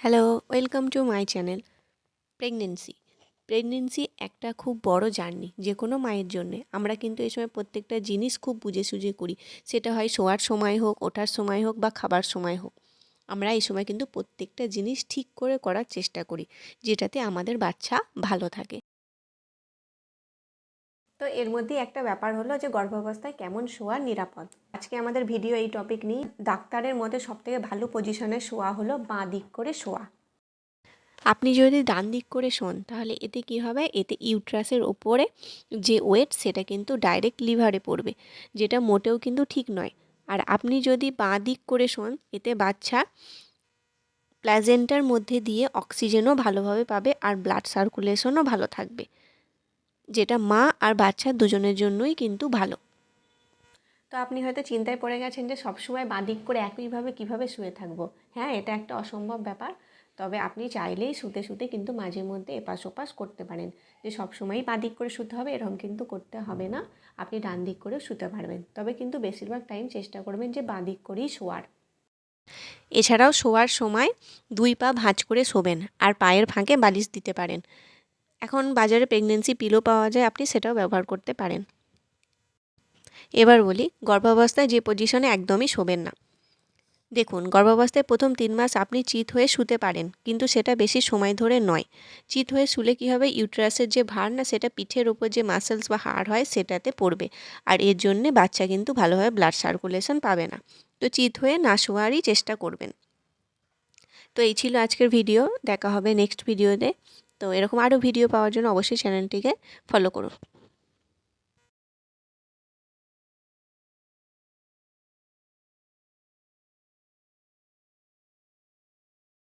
Hello welcome to my channel pregnancy pregnancy একটা খুব বড় জার্নি, যে কোনো মায়ের জন্যে। আমরা কিন্তু এই সময় প্রত্যেকটা জিনিস খুব বুঝে সুঝে করি। সেটা হয় শোয়ার সময় হোক, ওঠার সময় হোক বা খাবার সময় হোক। আমরা এই সময় কিন্তু প্রত্যেকটা জিনিস ঠিক করে করার চেষ্টা করি, যেটাতে আমাদের বাচ্চা ভালো থাকে। তো এর মধ্যে একটা ব্যাপার হলো যে গর্ভাবস্থায় কেমন শোয়া নিরাপদ। আজকে আমাদের ভিডিও এই টপিক নিয়ে ডাক্তারের মধ্যে সবথেকে ভালো পজিশনে শোয়া হলো বাঁ দিক করে শোয়া। আপনি যদি ডান দিক করে শোন, তাহলে এতে কি হবে? এতে ইউট্রাসের ওপরে যে ওয়েট সেটা কিন্তু ডাইরেক্ট লিভারে পড়বে, যেটা মোটেও কিন্তু ঠিক নয়। আর আপনি যদি বাঁ দিক করে শোন, এতে বাচ্চা প্ল্যাজেন্টার মধ্যে দিয়ে অক্সিজেনও ভালোভাবে পাবে, আর ব্লাড সার্কুলেশনও ভালো থাকবে। যেটা মা আর বাচ্চা দুজনের জন্যই কিন্তু ভালো। তো আপনি হয়তো চিন্তায় পড়ে গেছেন যে সবসময় বাঁদিক করে একইভাবে কীভাবে শুয়ে থাকব। হ্যাঁ এটা একটা অসম্ভব ব্যাপার। তবে আপনি চাইলেই শুতে শুতে কিন্তু মাঝে মধ্যে এপাশ ওপাশ করতে পারেন। যে সবসময়ই বাঁদিক করে শুতে হবে, এরকম কিন্তু করতে হবে না। আপনি ডান দিক করেও শুতে পারবেন। তবে কিন্তু বেশিরভাগ টাইম চেষ্টা করবেন যে বাঁদিক করেই শোয়ার। এছাড়াও শোয়ার সময় দুই পা ভাঁজ করে শোবেন আর পায়ের ফাঁকে বালিশ দিতে পারেন। এখন বাজারে প্রেগনেন্সি পিলো পাওয়া যায়, আপনি সেটাও ব্যবহার করতে পারেন। এবার বলি, গর্ভাবস্থায় যে পজিশনে একদমই শোবেন না। দেখুন, গর্ভাবস্থায় প্রথম তিন মাস আপনি চিত হয়ে শুতে পারেন, কিন্তু সেটা বেশি সময় ধরে নয়। চিত হয়ে শুলে কী হবে? ইউট্রাসের যে ভার না, সেটা পিঠের ওপর যে মাসেলস বা হাড় হয়, সেটাতে পড়বে। আর এর জন্যে বাচ্চা কিন্তু ভালোভাবে ব্লাড সার্কুলেশন পাবে না। তো চিত হয়ে না শোয়ারই চেষ্টা করবেন। তো এই ছিল আজকের ভিডিও দেখা হবে নেক্সট ভিডিওতে তো এরকম আরও ভিডিও পাওয়ার জন্য অবশ্যই চ্যানেলটিকে ফলো করুন।